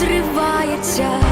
зривається.